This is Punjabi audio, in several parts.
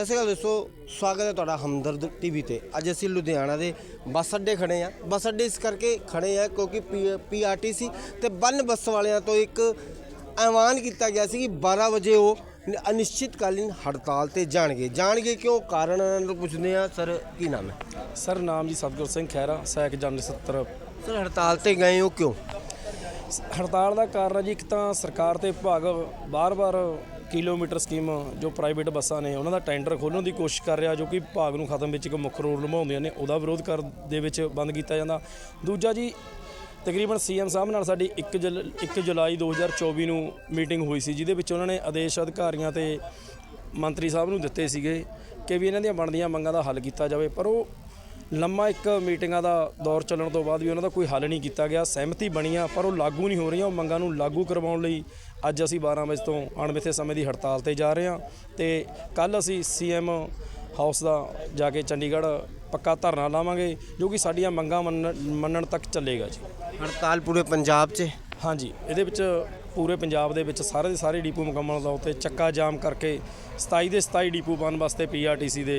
ਸਤਿ ਸ਼੍ਰੀ ਅਕਾਲ ਦੋਸਤੋ ਸਵਾਗਤ ਹੈ ਤੁਹਾਡਾ ਹਮਦਰਦ ਟੀਵੀ ਤੇ। ਅੱਜ ਅਸੀਂ ਲੁਧਿਆਣਾ ਦੇ ਬੱਸ ਅੱਡੇ ਖੜੇ ਆ ਬੱਸ ਅੱਡੇ ਇਸ ਕਰਕੇ ਖੜੇ ਆ ਕਿਉਂਕਿ ਪੀਆਰਟੀਸੀ ਤੇ ਬੰਨ ਬੱਸ ਵਾਲਿਆਂ ਤੋਂ ਇੱਕ ਐਲਾਨ ਕੀਤਾ ਗਿਆ ਸੀ ਕਿ 12 ਵਜੇ ਉਹ ਅਨਿਸ਼ਚਿਤਕਾਲੀਨ ਹੜਤਾਲ ਤੇ ਜਾਣਗੇ। ਜਾਣਗੇ ਕਿਉਂ? ਕਾਰਨ ਨੂੰ ਪੁੱਛਦੇ ਆ ਸਰ ਕੀ ਨਾਮ ਹੈ? ਸਰ ਨਾਮ ਜੀ ਸਤਗੁਰ ਸਿੰਘ ਖਹਿਰਾ ਸੈਕ ਜਨ 70 ਸਰ ਹੜਤਾਲ ਤੇ ਗਏ ਹੋ ਕਿਉਂ? ਹੜਤਾਲ ਦਾ ਕਾਰਨ ਜੀ ਇੱਕ ਤਾਂ ਸਰਕਾਰ ਤੇ ਵਿਭਾਗ ਬਾਰ-ਬਾਰ ਕਿਲੋਮੀਟਰ ਸਕੀਮ ਜੋ ਪ੍ਰਾਈਵੇਟ ਬੱਸਾਂ ਨੇ, ਉਹਨਾਂ ਦਾ ਟੈਂਡਰ ਖੋਲ੍ਹਣ ਦੀ ਕੋਸ਼ਿਸ਼ ਕਰ ਰਿਹਾ ਜੋ ਕਿ ਭਾਗ ਨੂੰ ਖਤਮ ਵਿੱਚ ਇੱਕ ਮੁੱਖ ਰੋਲ ਨਿਭਾਉਂਦੀਆਂ ਨੇ, ਉਹਦਾ ਵਿਰੋਧ ਕਰ ਦੇ ਵਿੱਚ ਬੰਦ ਕੀਤਾ ਜਾਂਦਾ। ਦੂਜਾ ਜੀ, ਤਕਰੀਬਨ ਸੀਐਮ ਸਾਹਿਬ ਨਾਲ ਸਾਡੀ 1 ਜੁਲ 1 ਜੁਲਾਈ 2024 ਨੂੰ ਮੀਟਿੰਗ ਹੋਈ ਸੀ, ਜਿਹਦੇ ਵਿੱਚ ਉਹਨਾਂ ਨੇ ਆਦੇਸ਼ ਅਧਿਕਾਰੀਆਂ ਤੇ ਮੰਤਰੀ ਸਾਹਿਬ ਨੂੰ ਦਿੱਤੇ ਸੀਗੇ ਕਿ ਵੀ ਇਹਨਾਂ ਦੀਆਂ ਬਣਦੀਆਂ ਮੰਗਾਂ ਦਾ ਹੱਲ ਕੀਤਾ ਜਾਵੇ, ਪਰ ਉਹ ਲੰਮਾ ਇੱਕ ਮੀਟਿੰਗਾਂ ਦਾ ਦੌਰ ਚੱਲਣ ਤੋਂ ਬਾਅਦ ਵੀ ਉਹਨਾਂ ਦਾ ਕੋਈ ਹੱਲ ਨਹੀਂ ਕੀਤਾ ਗਿਆ ਸਹਿਮਤੀ ਬਣੀ ਆ ਪਰ ਉਹ ਲਾਗੂ ਨਹੀਂ ਹੋ ਰਹੀਆਂ। ਉਹ ਮੰਗਾਂ ਨੂੰ ਲਾਗੂ ਕਰਵਾਉਣ ਲਈ ਅੱਜ ਅਸੀਂ 12 ਵਜੇ ਤੋਂ ਅਣਮਿੱਥੇ ਸਮੇਂ ਦੀ ਹੜਤਾਲ ਤੇ ਜਾ ਰਹੇ ਹਾਂ ਤੇ ਕੱਲ ਅਸੀਂ ਸੀਐਮ ਹਾਊਸ ਦਾ ਜਾ ਕੇ ਚੰਡੀਗੜ੍ਹ ਪੱਕਾ ਧਰਨਾ ਲਾਵਾਂਗੇ ਜੋ ਕਿ ਸਾਡੀਆਂ ਮੰਗਾਂ ਮੰਨਣ ਮੰਨਣ ਤੱਕ ਚੱਲੇਗਾ ਜੀ। ਹੜਤਾਲ ਪੂਰੇ ਪੰਜਾਬ 'ਚ? ਹਾਂਜੀ ਇਹਦੇ ਵਿੱਚ ਪੂਰੇ ਪੰਜਾਬ ਦੇ ਵਿੱਚ ਸਾਰੇ ਦੇ ਸਾਰੇ ਡਿਪੂ ਮੁਕੰਮਲ ਤੌਰ ਤੇ ਚੱਕਾ ਜਾਮ ਕਰਕੇ 27 ਦੇ 27 ਡਿਪੂ ਬਣਨ ਵਾਸਤੇ ਪੀਆਰਟੀਸੀ ਦੇ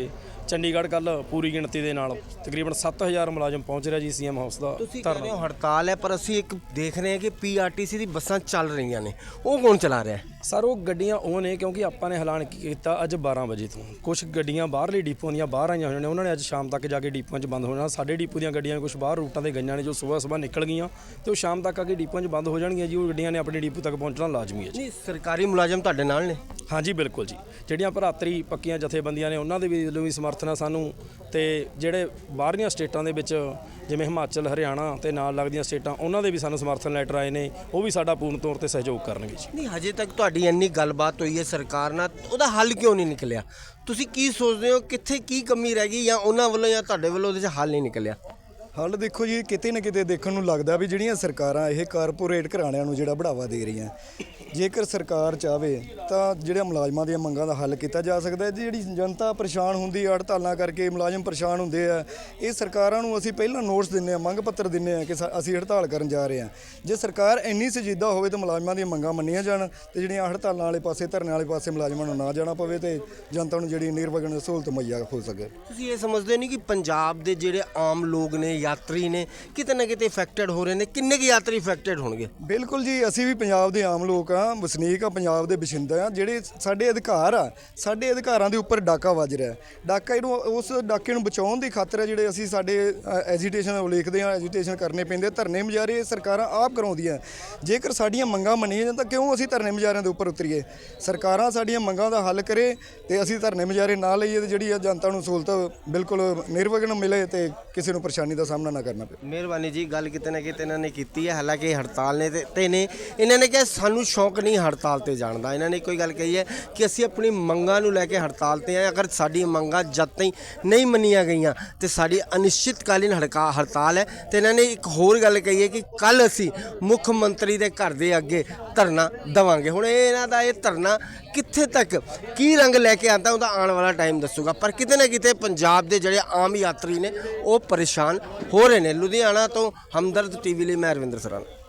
ਚੰਡੀਗੜ੍ਹ ਕੱਲ ਪੂਰੀ ਗਿਣਤੀ ਦੇ ਨਾਲ ਤਕਰੀਬਨ 7000 ਮੁਲਾਜ਼ਮ ਪਹੁੰਚ ਰਿਹਾ ਜੀ ਸੀਐਮ ਹਾਊਸ ਦਾ ਤੁਸੀਂ ਕਹਿ ਰਹੇ ਹੋ ਹੜਤਾਲ ਹੈ ਪਰ ਅਸੀਂ ਇੱਕ ਦੇਖ ਰਹੇ ਹਾਂ ਕਿ ਪੀਆਰਟੀਸੀ ਦੀ ਬੱਸਾਂ ਚੱਲ ਰਹੀਆਂ ਨੇ। ਉਹ ਕੌਣ ਚਲਾ ਰਿਹਾ ਸਰ ਉਹ ਗੱਡੀਆਂ ਉਹ ਨੇ ਕਿਉਂਕਿ ਆਪਾਂ ਨੇ ਐਲਾਨ ਕੀਤਾ ਅੱਜ 12 ਵਜੇ ਤੋਂ। ਕੁਝ ਗੱਡੀਆਂ ਬਾਹਰਲੀ ਡਿਪੂਆਂ ਦੀਆਂ ਬਾਹਰ ਆਈਆਂ ਹੋਈਆਂ ਨੇ। ਉਹਨਾਂ ਨੇ ਅੱਜ ਸ਼ਾਮ ਤੱਕ ਜਾ ਕੇ ਡਿਪੂਆਂ 'ਚ ਬੰਦ ਹੋ ਜਾਣਾ ਸਾਡੇ ਡਿਪੂ ਦੀਆਂ ਗੱਡੀਆਂ ਕੁਝ ਬਾਹਰ ਰੂਟਾਂ ਤੇ ਗਈਆਂ ਨੇ ਜੋ ਸਵੇਰ ਸਵੇਰ ਨਿਕਲ ਗਈਆਂ ਤੇ ਉਹ ਸ਼ਾਮ ਤੱਕ ਆ ਕੇ ਡਿਪੂਆਂ 'ਚ ਬੰਦ ਹੋ ਜਾਣਗੀਆਂ ਜੀ। ਉਹ ਗੱਡੀਆਂ ਨੇ ਆਪਣੇ ਡਿਪੂ ਤੱਕ ਪਹੁੰਚਣਾ ਲਾਜ਼ਮੀ ਹੈ ਜੀ। ਨਹੀਂ ਸਰਕਾਰੀ ਮੁਲਾਜ਼ਮ ਤੁਹਾਡੇ ਨਾਲ ਨੇ? ਹਾਂਜੀ ਬਿਲਕੁਲ ਜੀ। ਜਿਹੜੀਆਂ ਭਰਾਤਰੀ ਪੱਕੀਆਂ ਜਥੇਬੰਦੀਆਂ ਨੇ ਉਹਨਾਂ ਦੇ ਵੀ ਵੱਲੋਂ ਵੀ ਸਮਰਥਨ ਆ ਸਾਨੂੰ। ਤੇ ਜਿਹੜੇ ਬਾਹਰਲੀਆਂ ਸਟੇਟਾਂ ਦੇ ਵਿੱਚ ਜਿਵੇਂ ਹਿਮਾਚਲ ਹਰਿਆਣਾ ਤੇ ਨਾਲ ਲੱਗਦੀਆਂ ਸਟੇਟਾਂ ਉਹਨਾਂ ਦੇ ਵੀ ਸਾਨੂੰ ਸਮਰਥਨ ਲੈਟਰ ਆਏ ਨੇ। ਉਹ ਵੀ ਸਾਡਾ ਪੂਰਨ ਤੌਰ ਤੇ ਸਹਿਯੋਗ ਕਰਨਗੇ ਜੀ। ਨਹੀਂ ਹਜੇ ਤੱਕ ਤੁਹਾਡੀ ਇੰਨੀ ਗੱਲਬਾਤ ਹੋਈ ਹੈ ਸਰਕਾਰ ਨਾਲ ਉਹਦਾ ਹੱਲ ਕਿਉਂ ਨਹੀਂ ਨਿਕਲਿਆ? ਤੁਸੀਂ ਕੀ ਸੋਚਦੇ ਹੋ ਕਿੱਥੇ ਕੀ ਕਮੀ ਰਹਿ ਗਈ ਜਾਂ ਉਹਨਾਂ ਵੱਲੋਂ ਜਾਂ ਤੁਹਾਡੇ ਵੱਲੋਂ ਉਹਦੇ 'ਚ ਹੱਲ ਨਹੀਂ ਨਿਕਲਿਆ? ਹੱਲ ਦੇਖੋ ਜੀ, ਕਿਤੇ ਨਾ ਕਿਤੇ ਦੇਖਣ ਨੂੰ ਲੱਗਦਾ ਵੀ ਜਿਹੜੀਆਂ ਸਰਕਾਰਾਂ ਇਹ ਕਾਰਪੋਰੇਟ ਘਰਾਣਿਆਂ ਨੂੰ ਜਿਹੜਾ ਬੜਾਵਾ ਦੇ ਰਹੀਆਂ। ਜੇਕਰ ਸਰਕਾਰ ਚਾਵੇ, ਤਾਂ ਜਿਹੜੇ ਮੁਲਾਜ਼ਮਾਂ ਦੀਆਂ ਮੰਗਾਂ ਦਾ ਹੱਲ ਕੀਤਾ ਜਾ ਸਕਦਾ ਹੈ। ਜਿਹੜੀ ਜਨਤਾ ਪਰੇਸ਼ਾਨ ਹੁੰਦੀ ਹੈ ਹੜਤਾਲਾਂ ਕਰਕੇ ਮੁਲਾਜ਼ਮ ਪਰੇਸ਼ਾਨ ਹੁੰਦੇ ਆ, ਇਹ ਸਰਕਾਰਾਂ ਨੂੰ ਅਸੀਂ ਪਹਿਲਾਂ ਨੋਟਸ ਦਿੰਨੇ ਆ, ਮੰਗ ਪੱਤਰ ਦਿੰਨੇ ਆ ਕਿ ਸਾ- ਅਸੀਂ ਹੜਤਾਲ ਕਰਨ ਜਾ ਰਹੇ ਹਾਂ ਜੇ ਸਰਕਾਰ ਇੰਨੀ ਸੰਜੀਦਾ ਹੋਵੇ ਤਾਂ ਮੁਲਾਜ਼ਮਾਂ ਦੀਆਂ ਮੰਗਾਂ ਮੰਨੀਆਂ ਜਾਣ ਤੇ ਜਿਹੜੀਆਂ ਹੜਤਾਲਾਂ ਵਾਲੇ ਪਾਸੇ, ਧਰਨੇ ਵਾਲੇ ਪਾਸੇ ਮੁਲਾਜ਼ਮਾਂ ਨੂੰ ਨਾ ਜਾਣਾ ਪਵੇ ਤੇ ਜਨਤਾ ਨੂੰ ਜਿਹੜੀ ਨਿਰਵਗਨ ਸਹੂਲਤ ਮੁਹੱਈਆ ਹੋ ਸਕੇ। ਤੁਸੀਂ ਇਹ ਸਮਝਦੇ ਨਹੀਂ ਕਿ ਪੰਜਾਬ ਦੇ ਜਿਹੜੇ ਆਮ ਲੋਕ ਨੇ ਯਾਤਰੀ ਨੇ, ਕਿਤੇ ਨਾ ਕਿਤੇ ਇਫੈਕਟਡ ਹੋ ਰਹੇ ਨੇ। ਕਿੰਨੇ ਕੁ ਯਾਤਰੀ ਇਫੈਕਟਡ ਹੋਣਗੇ? ਬਿਲਕੁਲ ਜੀ, ਅਸੀਂ ਵੀ ਪੰਜਾਬ ਦੇ ਆਮ ਲੋਕ ਆ, ਵਸਨੀਕ ਆ, ਪੰਜਾਬ ਦੇ ਵਸਿੰਦੇ ਆ, ਜਿਹੜੇ ਸਾਡੇ ਅਧਿਕਾਰ ਆ, ਸਾਡੇ ਅਧਿਕਾਰਾਂ ਦੇ ਉੱਪਰ ਡਾਕਾ ਵੱਜ ਰਿਹਾ ਡਾਕਾ ਇਹਨੂੰ, ਉਸ ਡਾਕੇ ਨੂੰ ਬਚਾਉਣ ਦੀ ਖਾਤਰ ਹੈ ਜਿਹੜੇ ਅਸੀਂ ਸਾਡੇ ਐਜੀਟੇਸ਼ਨ ਲਿਖਦੇ ਆ ਐਜੀਟੇਸ਼ਨ ਕਰਨੇ ਪੈਂਦੇ ਧਰਨੇ ਮੁਜ਼ਾਹਰੇ ਸਰਕਾਰਾਂ ਆਪ ਕਰਾਉਂਦੀਆਂ। ਜੇਕਰ ਸਾਡੀਆਂ ਮੰਗਾਂ ਮੰਨੀਆਂ ਜਾਣ ਤਾਂ ਕਿਉਂ ਅਸੀਂ ਧਰਨੇ ਮੁਜ਼ਾਹਰਿਆਂ ਦੇ ਉੱਪਰ ਉਤਰੀਏ? ਸਰਕਾਰਾਂ ਸਾਡੀਆਂ ਮੰਗਾਂ ਦਾ ਹੱਲ ਕਰੇ ਤੇ ਅਸੀਂ ਧਰਨੇ ਮੁਜ਼ਾਹਰੇ ਨਾ ਲਈਏ ਤੇ ਜਿਹੜੀ ਆ ਜਨਤਾ ਨੂੰ ਸਹੂਲਤ ਬਿਲਕੁਲ ਨਿਰਵਿਘਨ ਮਿਲੇ ਤੇ ਕਿਸੇ ਨੂੰ ਪਰੇਸ਼ਾਨੀ ਦਾ ਸਾਹਮਣਾ ਨਾ ਕਰਨਾ ਪਵੇ ਮਿਹਰਬਾਨੀ ਜੀ, ਗੱਲ ਕਿਤੇ ਨਾ ਕਿਤੇ ਇਹਨਾਂ ਨੇ ਕੀਤੀ ਹੈ। ਹਾਲਾਂਕਿ ਇਹ ਹੜਤਾਲ ਨੇ ਤੇ- ਤੇ ਨੇ ਇਹਨਾਂ ਨੇ ਕਿਹਾ ਸਾਨੂੰ ਸ਼ੌਂਕ ਨਹੀਂ ਹੜਤਾਲ ਤੇ ਜਾਣ ਦਾ। ਇਹਨਾਂ ਨੇ ਕੋਈ ਗੱਲ ਕਹੀ ਹੈ ਕਿ ਅਸੀਂ ਆਪਣੀ ਮੰਗਾਂ ਨੂੰ ਲੈ ਕੇ ਹੜਤਾਲ ਤੇ ਆਏ ਅਗਰ ਸਾਡੀ ਮੰਗਾਂ ਜਦ ਤਾਈਂ ਨਹੀਂ ਮੰਨੀਆਂ ਗਈਆਂ, ਤੇ ਸਾਡੀ ਅਨਿਸ਼ਚਿਤਕਾਲੀਨ ਹੜਕਾ ਹੜਤਾਲ ਹੈ। ਤੇ ਇਹਨਾਂ ਨੇ ਇੱਕ ਹੋਰ ਗੱਲ ਕਹੀ ਹੈ ਕਿ ਕੱਲ ਅਸੀਂ ਮੁੱਖ ਮੰਤਰੀ ਦੇ ਘਰ ਦੇ ਅੱਗੇ ਧਰਨਾ ਦਵਾਂਗੇ। ਹੁਣ ਇਹ ਇਹਨਾਂ ਦਾ ਇਹ ਧਰਨਾ ਕਿੱਥੇ ਤੱਕ, ਕੀ ਰੰਗ ਲੈ ਕੇ ਆਉਂਦਾ ਉਹਦਾ ਆਉਣ ਵਾਲਾ ਟਾਈਮ ਦੱਸੂਗਾ। ਪਰ ਕਿਤੇ ਨਾ ਕਿਤੇ ਪੰਜਾਬ ਦੇ ਜਿਹੜੇ ਆਮ ਯਾਤਰੀ ਨੇ, ਉਹ ਪਰੇਸ਼ਾਨ ਹੋ ਰਹੇ ਨੇ। ਲੁਧਿਆਣਾ ਤੋਂ ਹਮਦਰਦ ਟੀਵੀ ਲਈ ਮੈਂ ਰਵਿੰਦਰ ਸਰਾਣਾ।